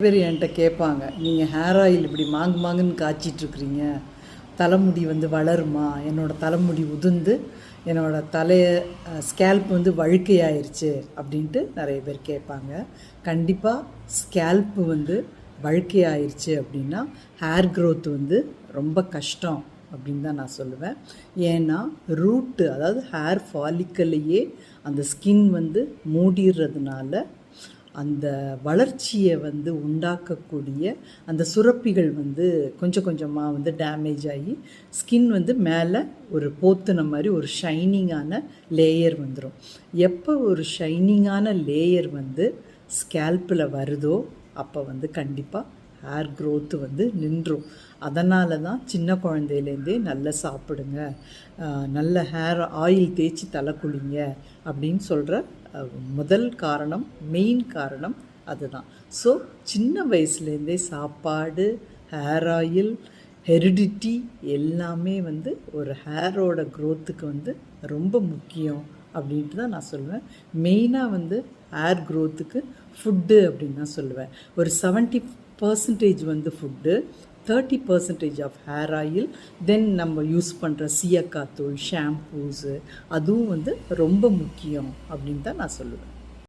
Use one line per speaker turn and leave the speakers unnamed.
பேர் என்கிட்ட கேட்பாங்க நீங்கள் ஹேர் ஆயில் இப்படி மாங்கு மாங்குன்னு காய்ச்சிட்ருக்குறீங்க தலைமுடி வந்து வளருமா? என்னோடய தலைமுடி உதிர்ந்து என்னோடய தலையை ஸ்கேல்ப் வந்து வழுக்கையாயிருச்சு அப்படின்ட்டு நிறைய பேர் கேட்பாங்க. கண்டிப்பாக ஸ்கேல்ப்பு வந்து வழுக்கையாயிருச்சு அப்படின்னா ஹேர் க்ரோத் வந்து ரொம்ப கஷ்டம் அப்படின்னு தான் நான் சொல்லுவேன். ஏன்னா ரூட்டு அதாவது ஹேர் ஃபாலிக்கல்லையே அந்த ஸ்கின் வந்து மூடிடுறதுனால அந்த வளர்ச்சியை வந்து உண்டாக்கக்கூடிய அந்த சுரப்பிகள் வந்து கொஞ்சம் கொஞ்சமாக வந்து டேமேஜ் ஆகி ஸ்கின் வந்து மேலே ஒரு போத்துன மாதிரி ஒரு ஷைனிங்கான லேயர் வந்துடும் எப்போ ஒரு ஷைனிங்கான லேயர் வந்து ஸ்கேல்பில் வருதோ அப்போ வந்து கண்டிப்பாக ஹேர் க்ரோத்து வந்து நின்றும். அதனால தான் சின்ன குழந்தையிலேருந்தே நல்லா சாப்பிடுங்க. நல்ல ஹேர் ஆயில் தேய்ச்சி தலை குளிங்க அப்படின்னு சொல்கிற முதல் காரணம் மெயின் காரணம் அதுதான். ஸோ சின்ன வயசுலேருந்தே சாப்பாடு ஹேர் ஆயில் ஹெரிடிட்டி எல்லாமே வந்து ஒரு ஹேரோட க்ரோத்துக்கு வந்து ரொம்ப முக்கியம் அப்படின்ட்டு தான் நான் சொல்லுவேன். மெயினாக வந்து ஹேர் க்ரோத்துக்கு ஃபுட்டு அப்படின்னு தான் சொல்லுவேன். ஒரு செவன்ட்டி பர்சன்டேஜ் வந்து put thirty percentage of hair oil then நம்ம யூஸ் பண்ணுற சீயக்காய் தூள் ஷாம்பூஸு அதுவும் வந்து ரொம்ப முக்கியம் அப்படின்னு தான் நான் சொல்லுவேன்.